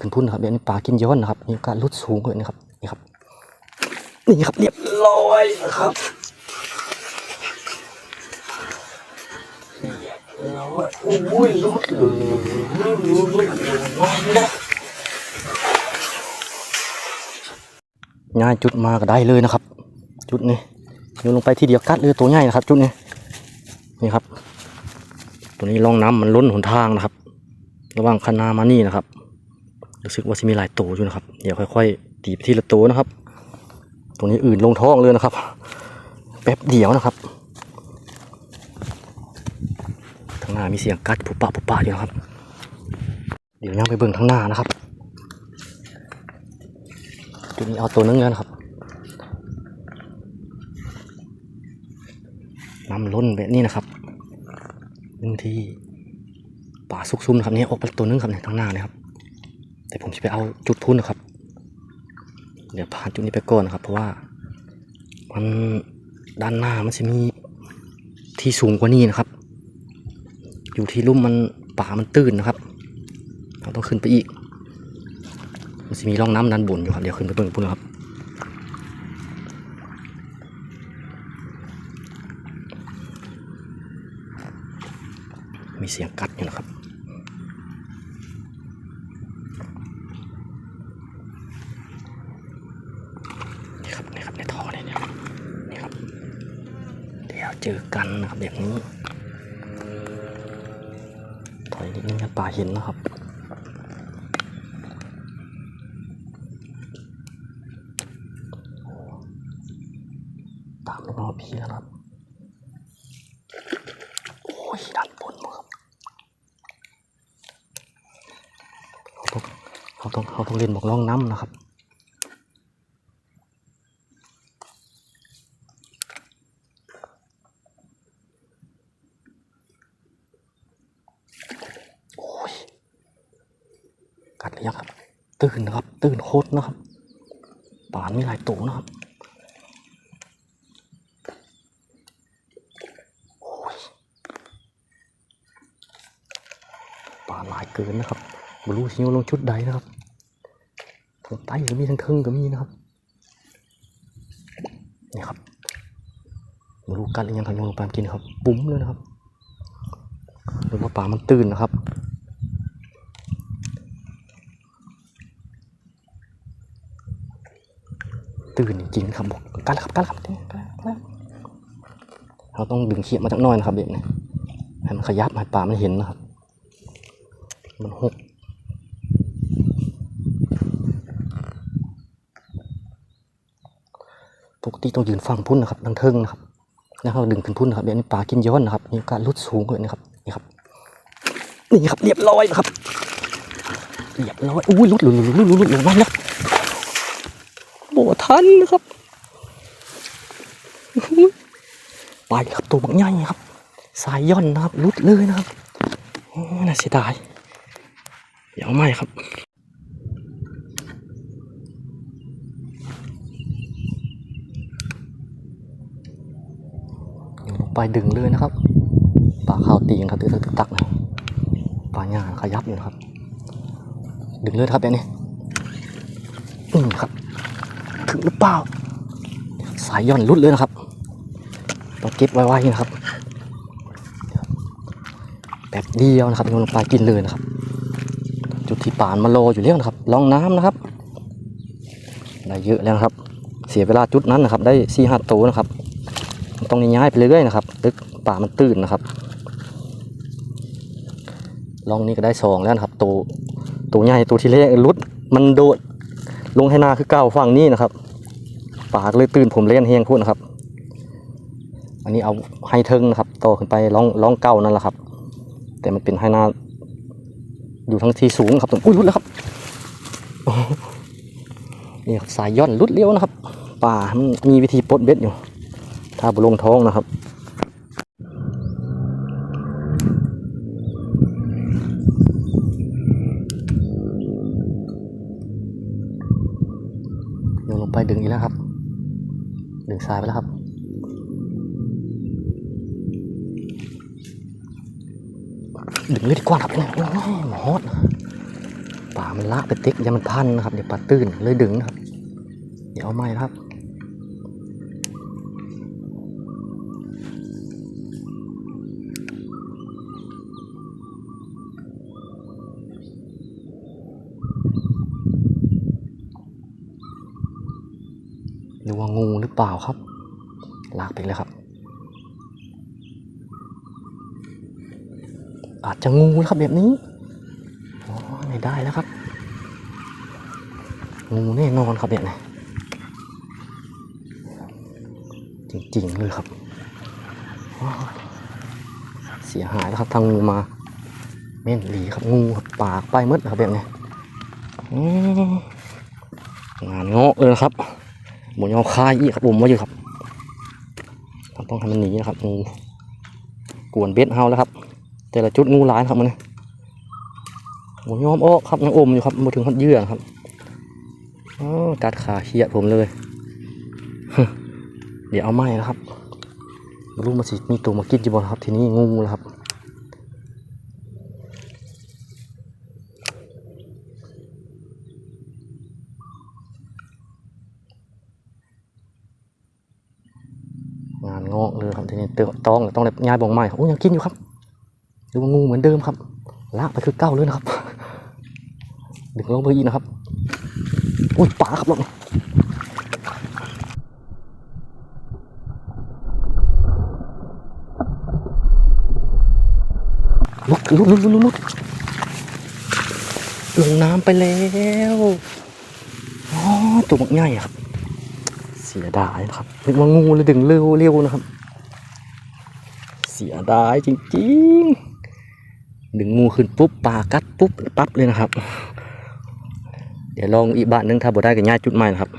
ขึ้นพุ่นนะครับเดี๋ยวนี้ปลากินย้อนนะครับมีโอกาสลุดสูงเลยนะครับนี่ครับนี่ครับเรียบร้อยนะครับโอ้ยลุดเลยง่ายจุดมาก็ได้เลยนะครับ จุดนี้โยนลงไปทีเดียวกัดเลยตัวใหญ่นะครับ จุดนี้นี่ครับ ตัวนี้ร่องน้ำมันล้นหนทางนะครับ ระหว่างคันนามานี่นะครับ รู้สึกว่าจะมีหลายตัวอยู่นะครับ เดี๋ยวค่อยๆ ตีไปทีละตัวนะครับตัวนี้อื่นลงท้องเลยนะครับ แป๊บเดียวนะครับทางหน้ามีเสียงกัดผุปะผุปะอยู่นะครับ เดี๋ยวย่างไปเบิ่งทางหน้านะครับตัวนี้เอาตัวนึงนะครับน้ำล้นแบบนี้นะครับบางทีป่าซุกซุมนะครับนี่ออกไปตัวนึงครับเนี่ยทางหน้าเนี่ยครับ แต่ผมจะไปเอาจุดพุ่นนะครับ เดี๋ยวผ่านจุดนี้ไปก่อนนะครับ เพราะว่ามันด้านหน้ามันจะมีที่สูงกว่านี้นะครับ อยู่ที่ลุ่มมันป่ามันตื้นนะครับ เราต้องขึ้นไปอีก มันจะมีร่องน้ำด้านบนอยู่ครับ เดี๋ยวขึ้นไปเบิ่งพุ่นนะครับมีเสียงกัดอยู่นะครับ นี่ครับนี่ครับในท่ อเนี่ยเนี่ยนี่ครับ เดี๋ยวเจอกันนะครับแบบนี้ถอยนิดนึงครับป่าเห็นนะครับตามไปนอพี่แล้วนะครับโอ้ยด้านบนมั้งครับเขาต้องเขาต้องเขาต้องเล่นบอกล่องน้ำนะครับ กัดหรือยังครับ ตื่นนะครับ ตื่นโคตรนะครับป่านมีหลายตัวนะครับโอ้ยป่าหลายเกินนะครับบรู้สิโยลงชุดใดนะครับทั้งใต้ก็มีทั้งเทิงก็มีนะครับนี่ครับบรู้กันหรือยังทางโยลงไปกินครับ ปุ้มเลยนะครับหรือว่าป่ามันตื่นนะครับ ตื่นจริงครับบอกกันครับกันครับเราต้องดึงเขียมาจากน้อยนะครับเด็กเนี่ยให้มันขยับให้ปลามันเห็นนะครับ มันหกปกติต้องยืนฟังพุ่นนะครับดังเทิงนะครับแล้วเราดึงขึ้นพุ่นนะครับเดี๋ยวนี้ปลากินย้อนนะครับมีกาสลุดสูงเลยนะครับนี่ครับนี่ครับเรียบร้อยนะครับเรียบร้อยอุ้ยลุดลุดลุดลุดลุดลุดลงมาแล้ว ทันครับไปครับตัวบักใหญ่ครับ สายย่อนนะครับรุดเลยนะครับน่าเสียดายเดี๋ยวเอาไม่ครับลงไปดึงเลยนะครับปลาขาวตีนครับตึกตึกตักนะปลาหญ้าขยับอยู่นะครับ ดึงเลยครับแบบนี้อืมครับ ถึงหรือเปล่า สายย่อนรุดเลยนะครับต้องเก็บไว้ๆนะครับแบบเดียวนะครับโยนลงไปกินเลยนะครับ จุดที่ป่านมาโลอยู่แล้วนะครับลองน้ำนะครับได้เยอะแล้วนะครับ เสียเวลาจุดนั้นนะครับ ได้สี่ห้าตัวนะครับต้องย้ายไปเรื่อยนะครับตึกป่ามันตื้นนะครับลองนี้ก็ได้สองแล้วนะครับตัวตัวใหญ่ตัวที่เล็กรุดมันโดด ลงให้นาคือเก้าฝั่งนี้นะครับปากเลยตื่นผมเล่นเฮงพูดนะครับ อันนี้เอาให้เทิงนะครับต่อขึ้นไปร้องร้องเก้านั่นแหละครับ แต่มันเป็นให้นาอยู่ทั้งที่สูงครับอุ้ยรุดแล้วครับนี่ครับสายย่อนรุดเลี้ยวนะครับ ป่ามันมีวิธีปลดเบ็ดอยู่ ถ้าบุลงท้องนะครับ ดึงอีกแล้วครับ ดึงซ้ายไปแล้วครับ ดึงเลยดีกว่าครับเนี่ยโอ้ยหมอดป่ามันละไปติ๊กยังมันพันนะครับ เดี๋ยวปลาตื้นเลยดึงนะครับ เดี๋ยวเอาไม้ครับ หรือว่างูหรือเปล่าครับ ลากไปเลยครับ อาจจะงูนะครับแบบนี้อ๋อไม่ได้แล้วครับ งูแน่นอนครับแบบนี้จริงๆเลยครับ เสียหายแล้วครับทางงูมาเม่นหลีครับงูบปากไปมืดครับแบบนี้งานเงาะเลยครับ หมุนเอาคายอีกครับผมว่าอยู่ครับต้องให้มันหนีนะครับงูกวนเบ็ดเฮาแล้วครับ แต่ละจุดงูหลายครับมันหมุนยอมออกครับยังอมอยู่ครับมาถึงขัดเยื่อครับอ้าวกัดขาเขียผมเลย เดี๋ยวเอาไม้นะครับรู้มาสิมีตัวมากินจีบอลครับ ทีนี้งูแล้วครับ งอกเลยครับทีนี้เตอต้องต้องได้ย้ายบองไม้โอ้ยังกินอยู่ครับดูว่างูเหมือนเดิมครับลากไปคือเก้าเลยนะครับดึงลงไปอีกนะครับอุ้ยปลาครับลงลุกลุกลุกลุกลุกลุกลงน้ำไปแล้ว อ๋อตัวมันใหญ่ครับ เสียดายนะครับนึกว่างูเลยดึงเร็วเร็วนะครับ เสียดายจริงๆ ดึงงูขึ้นปุ๊บปลากัดปุ๊บปั๊บเลยนะครับ เดี๋ยวลองอีกบ้านหนึงถ้าบ่ได้ก็ง่ายจุดใหม่นะครับ